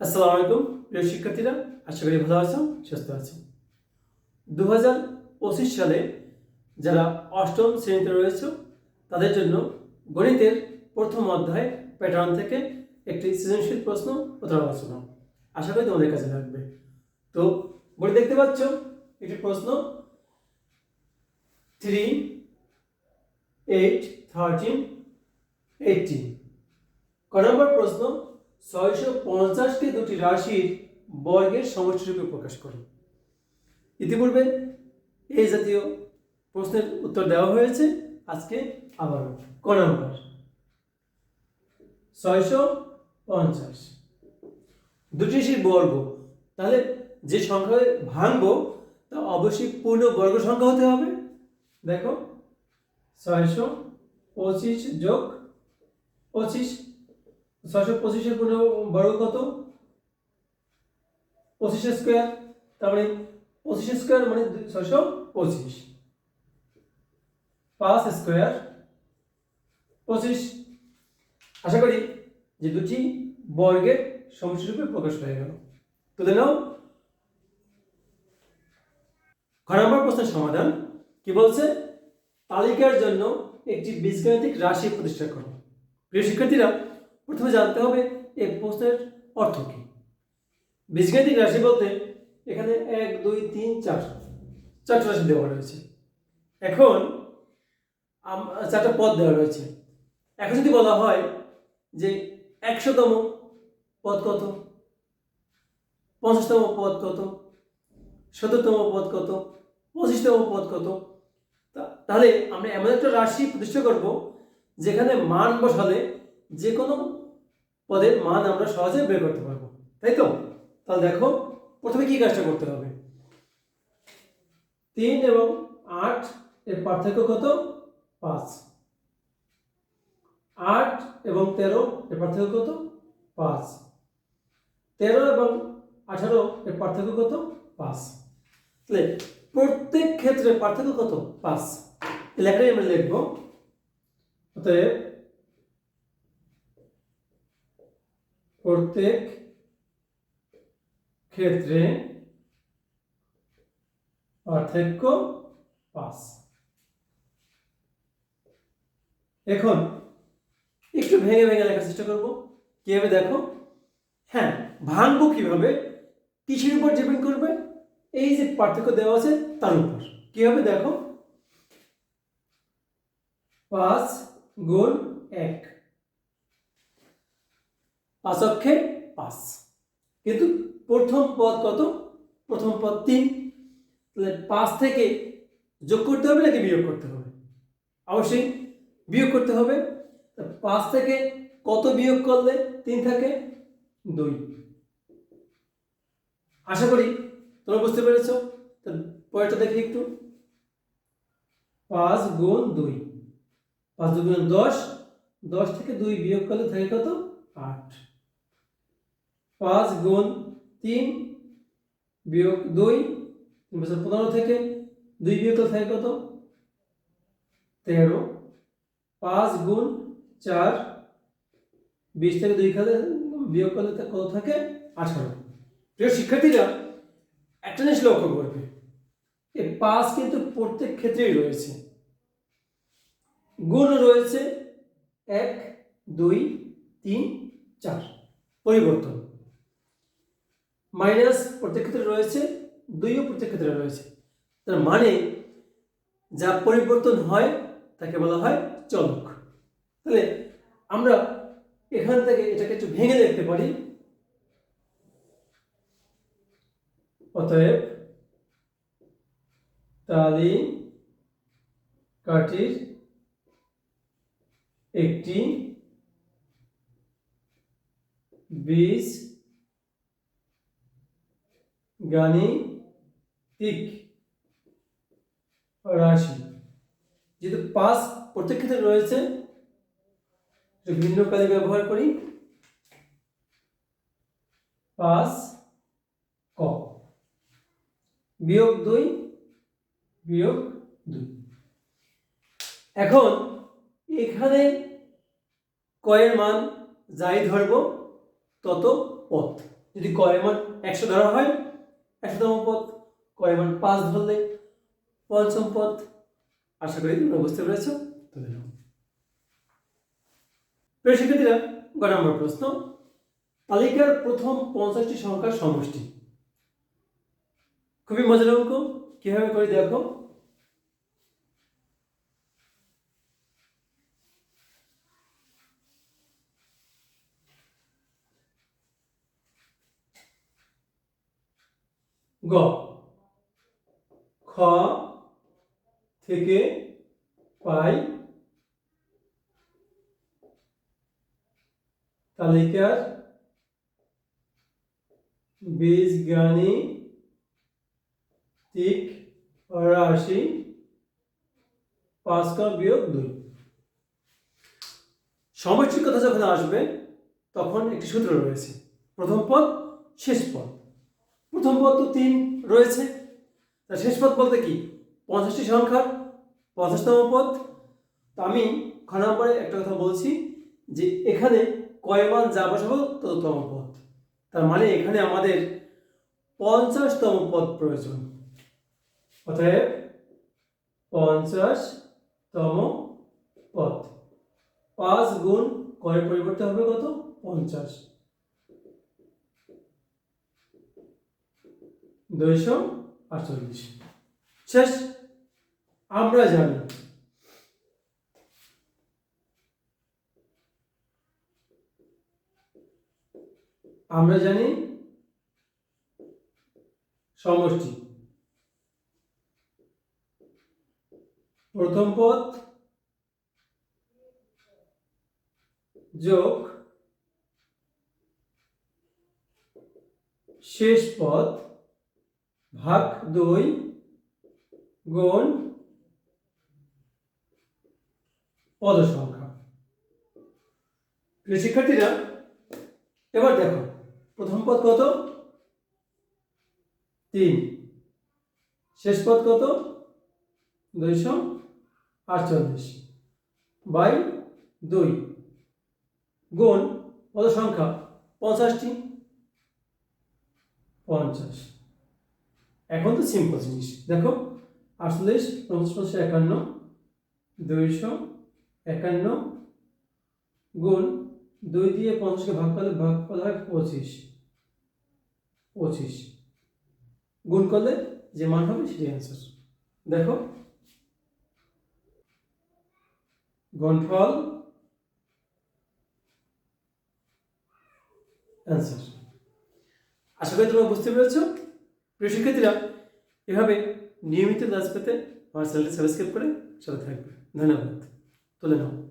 আসসালামু আলাইকুম, প্রিয় শিক্ষার্থীরা, আশা করি ভালো আছো, সুস্থ আছো। দু হাজার পঁচিশ সালে যারা অষ্টম শ্রেণীতে রয়েছে, তাদের জন্য গণিতের প্রথম অধ্যায় প্যাটার্ন থেকে একটি সৃজনশীল প্রশ্ন উত্তর আলোচনা। আশা করি তোমাদের কাছে লাগবে। তো বই দেখতে পাচ্ছ, একটি প্রশ্ন। থ্রি এইট থার্টিন এইটিন ক নম্বর প্রশ্ন ছয়শো পঞ্চাশকে দুটি রাশির বর্গের সমষ্টিরূপে প্রকাশ করো ইতিপূর্বে এই জাতীয় প্রশ্নের উত্তর দেওয়া হয়েছে। আজকে আবার ক ছয়শো পঞ্চাশ। দুটি রাশির বর্গ। তাহলে যে সংখ্যায় ভাঙবো, তা অবশ্যই পূর্ণ বর্গ সংখ্যা হতে হবে। দেখো, ছয়শো পঁচিশ যোগ পঁচিশ ছয়শো পঁচিশের পূর্ণ বর্গ কত? পঁচিশ স্কোয়ার তারপরে পঁচিশ স্কোয়ার মানে ছয়শো পঁচিশ। পাঁচ স্কোয়ার পঁচিশ। আশা করি যে দুটি বর্গের সমষ্টিরূপে প্রকাশ হয়ে গেল। তুলে নাও ঘ নম্বর প্রশ্নের সমাধান কি বলছে? তালিকার জন্য একটি বীজগাণিতিক রাশি প্রতিষ্ঠা করো। প্রিয় শিক্ষার্থীরা প্রথমে জানতে হবে এই প্রশ্নের অর্থ কী? বীজগাণিতিক রাশি বলতে এখানে এক, দুই, তিন, চার, চারটা রাশি দেওয়া রয়েছে। এখন চারটা পদ দেওয়া রয়েছে। এখন যদি বলা হয় যে একশোতম পদ কত? পঞ্চাশতম পদ কত? সত্তরতম পদ কত? পঁচিশতম পদ কত? তাহলে আমরা এমন একটা রাশি প্রতিষ্ঠা করব যেখানে মান বসালে যে কোনো পদের মান আমরা সহজে বের করতে পারব, তাই তো? তাহলে দেখো, প্রথমে কি কাজটা করতে হবে? তিন এবং আট এর পার্থক্য কত? পাঁচ। আট এবং তেরো এর পার্থক্য কত? পাঁচ। তেরো এবং আঠারো এর পার্থক্য কত? পাঁচ। তাহলে প্রত্যেক ক্ষেত্রে পার্থক্য কত? পাঁচ। লেখাটাই আমরা লিখব। অতএব প্রত্যেক ক্ষেত্রে পার্থক্য পাঁচ। এখন একটু ভেঙে ভেঙে লেখার চেষ্টা করব। কীভাবে দেখো? হ্যাঁ ভাঙবো কীভাবে? কিসের উপর ডিপেন্ড করবে? এই যে পার্থক্য দেওয়া আছে তার উপর। কীভাবে দেখো? পাঁচ গুণ এক। পাঁচ অক্ষে পাঁচ। কিন্তু প্রথম পদ কত? প্রথম পদ তিন। তাহলে পাঁচ থেকে যোগ করতে হবে নাকি বিয়োগ করতে হবে? অবশ্যই বিয়োগ করতে হবে। পাঁচ থেকে কত বিয়োগ করলে তিন থাকে? দুই। আশা করি তোমরা বুঝতে পেরেছ। পরেরটা দেখি একটু। পাঁচ গুণ দুই। পাঁচ দুগুণ দশ। দশ থেকে দুই বিয়োগ করলে থাকে কত? আট। পাঁচ গুণ তিন বিয়োগ দুই বছর পনেরো থেকে দুই বিয়োগ থাকে কত? তেরো। পাঁচ গুণ চার, বিশ থেকে দুই খাতে বিয়োগ করলে কত থাকে? আঠারো। প্রিয় শিক্ষার্থীরা, একটা জিনিস লক্ষ্য করবে। এই পাঁচ কিন্তু প্রত্যেক ক্ষেত্রেই রয়েছে। গুণ রয়েছে এক, দুই, তিন, চার। পরিবর্তন। মাইনাস প্রত্যেক ক্ষেত্রে রয়েছে, দুইও প্রত্যেক ক্ষেত্রে রয়েছে। তার মানে যা পরিবর্তন হয়, তাকে বলা হয় চলক। তাহলে আমরা এখান থেকে এটাকে একটু ভেঙে দেখতে পারি। অতএব তালি কাঠির একটি বীজ গাণিতিক রাশি। যেহেতু পাঁচ প্রত্যেক ক্ষেত্রে রয়েছে একটু ভিন্ন কালে ব্যবহার করি। পাঁচ ক। বিয়োগ দুই বিয়োগ দুই। এখন এখানে কয়ের মান যাই ধরব, তত পথ। যদি কয়ের মান একশো ধরা হয় একশোতম পদ কয়ের মান পাঁচ ধরলে পঞ্চম পদ আশা করি তোমরা বুঝতে পেরেছ। প্রিয় শিক্ষার্থীরা গ নম্বর প্রশ্ন। তালিকার প্রথম পঞ্চাশটি সংখ্যার সমষ্টি। খুবই মজার অঙ্ক। কীভাবে করে দেখো? গ। খ থেকে পাই। তালিকার বীজগাণিতিক রাশি পাঁচ ক বিয়োগ দুই। সমষ্টির কথা যখন আসবে, তখন একটি সূত্র রয়েছে। প্রথম পদ, শেষ পদ। প্রথম পদ তো তিন রয়েছে। তার শেষ পদ বলতে কি? পঞ্চাশটি সংখ্যার পঞ্চাশতম পদ। তো আমি খ নম্বরে একটা কথা বলছি যে এখানে কয় মান যা বসাবো তততম পদ। তার মানে এখানে আমাদের পঞ্চাশতম পদ প্রয়োজন। অতএব পঞ্চাশতম পদ। পাঁচ গুণ কয়ের পরিবর্তে হবে কত? পঞ্চাশ। দুইশো আটচল্লিশ। শেষ। আমরা জানি। আমরা জানি সমষ্টি। প্রথম পদ যোগ শেষ পদ ভাগ দুই গুণ পদ সংখ্যা প্রিয় শিক্ষার্থীরা, এবার দেখো, প্রথম পদ কত? তিন। শেষ পদ কত? দুইশো আটচল্লিশ বাই দুই গুণ পদ সংখ্যা পঞ্চাশটি। পঞ্চাশ। এখন তো সিম্পল জিনিস। দেখো, আটচল্লিশ, পঞ্চাশ পঞ্চাশ, একান্ন, দুইশো, একান্ন গুণ দুই দিয়ে পঞ্চাশকে ভাগ করলে ভাগ করলে হয় পঁচিশ। পঁচিশ। গুণ করলে যে মান হবে সেটি অ্যান্সার দেখো, গুণফল অ্যান্সার আশা করি তোমরা বুঝতে পেরেছ? প্রিয় শিক্ষার্থীরা, এভাবে নিয়মিত ক্লাস পেতে আমার চ্যানেলটি সাবস্ক্রাইব করে সাথে থাকবে। ধন্যবাদ। তুলে নাও।